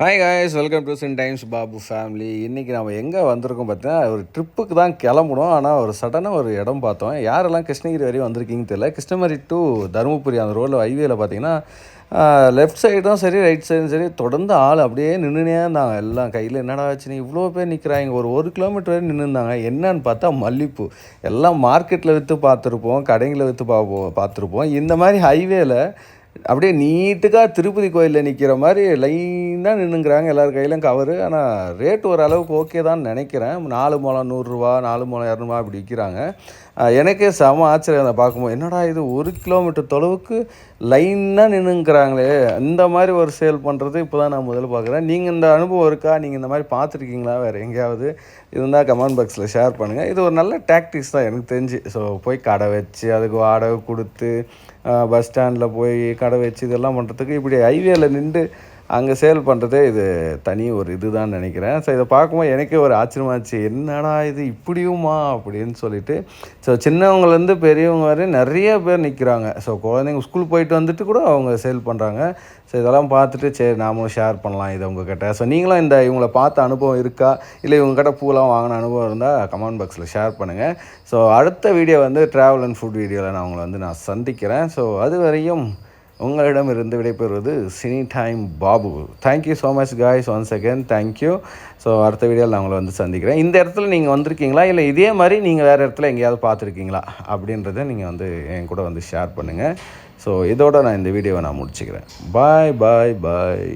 Hi guys welcome to cine times Babu family இன்றைக்கி நம்ம எங்கே வந்திருக்கோம் பார்த்தீங்கன்னா ஒரு ட்ரிப்புக்கு தான் கிளம்பணும் ஆனால் ஒரு சடனாக ஒரு இடம் பார்த்தோம். யாரெல்லாம் கிருஷ்ணகிரி வரையும் வந்திருக்கீங்கன்னு தெரியல. கிருஷ்ணகிரி டு தருமபுரி அந்த ரோடில் ஹைவேல பார்த்தீங்கன்னா லெஃப்ட் சைடும் சரி ரைட் சைடும் சரி. தொடர்ந்து ஆள் அப்படியே நின்றுனே இருந்தாங்க. எல்லாம் கையில் என்னடா ஆச்சுன்னு இவ்வளோ பேர் நிற்கிறாங்க ஒரு ஒரு கிலோமீட்டர் வரை நின்றுருந்தாங்க என்னன்னு பார்த்தா மல்லிப்பூ. எல்லாம் மார்க்கெட்டில் விற்று பார்த்துருப்போம் கடைங்களை விற்று பார்ப்போம் பார்த்துருப்போம். இந்த மாதிரி ஹைவேல அப்படியே நீட்டுக்காக திருப்பதி கோயிலில் நிற்கிற மாதிரி லைனாக நின்றுங்கிறாங்க எல்லார் கையிலும் கவரு ஆனால் ரேட் ஓரளவுக்கு ஓகே தான் நினைக்கிறேன். நாலு மூலம் நூறுரூவா நாலு மூலம் இரநூறுவா அப்படி விற்கிறாங்க. எனக்கே செம ஆச்சரியம் அதை பார்க்கும்போது. என்னடா இது ஒரு கிலோமீட்டர் தொலைவுக்கு லைனாக நின்றுங்கிறாங்களே இந்த மாதிரி ஒரு சேல் பண்ணுறது இப்போ தான் நான் முதல்ல பார்க்குறேன். நீங்கள் இந்த அனுபவம் இருக்கா? நீங்கள் இந்த மாதிரி பார்த்துருக்கீங்களா? வேறு எங்கேயாவது இருந்தால் கமெண்ட் பாக்ஸில் ஷேர் பண்ணுங்கள் இது ஒரு நல்ல டாக்டிக்ஸ் தான் எனக்கு தெரிஞ்சு. ஸோ போய் கடை வச்சு அதுக்கு வாடகை கொடுத்து பஸ் ஸ்டாண்டில் போய் கடை வச்சு இதெல்லாம் பண்ணுறதுக்கு இப்படி ஹைவேல நின்று அங்கே சேல் பண்ணுறதே இது தனி ஒரு இதுதான் நினைக்கிறேன். ஸோ இதை பார்க்கும்போது எனக்கே ஒரு ஆச்சரியமாச்சு என்னடா இது? இப்படியுமா? அப்படின்னு சொல்லிட்டு. ஸோ சின்னவங்கலேருந்து பெரியவங்க வரை நிறைய பேர் நிற்கிறாங்க ஸோ குழந்தைங்க ஸ்கூல் போயிட்டு வந்துட்டு கூட அவங்க சேல் பண்ணுறாங்க ஸோ இதெல்லாம் பார்த்துட்டு சரி நாமும் ஷேர் பண்ணலாம் இதை உங்ககிட்ட. ஸோ நீங்களும் இந்த இவங்களை பார்த்த அனுபவம் இருக்கா? இல்லை இவங்ககிட்ட பூலாம் வாங்கின அனுபவம் இருந்தால் கமெண்ட் பாக்ஸில் ஷேர் பண்ணுங்கள் ஸோ அடுத்த வீடியோ வந்து ட்ராவல் அண்ட் ஃபுட் வீடியோவில் நான் அவங்கள வந்து நான் சந்திக்கிறேன். ஸோ அது வரையும் உங்களிடம் இருந்து விடைபெறுவது cine time Babu. Thank you so much guys once again thank you so அடுத்த வீடியோவில் நான் உங்களை வந்து சந்திக்கிறேன். இந்த இடத்துல நீங்கள் வந்திருக்கீங்களா? இல்லை இதே மாதிரி நீங்கள் வேறு இடத்துல எங்கேயாவது பார்த்துருக்கீங்களா? அப்படின்றத நீங்கள் வந்து என் கூட வந்து ஷேர் பண்ணுங்கள் ஸோ இதோட நான் இந்த வீடியோவை நான் முடிச்சுக்கிறேன். பாய் பாய் பாய்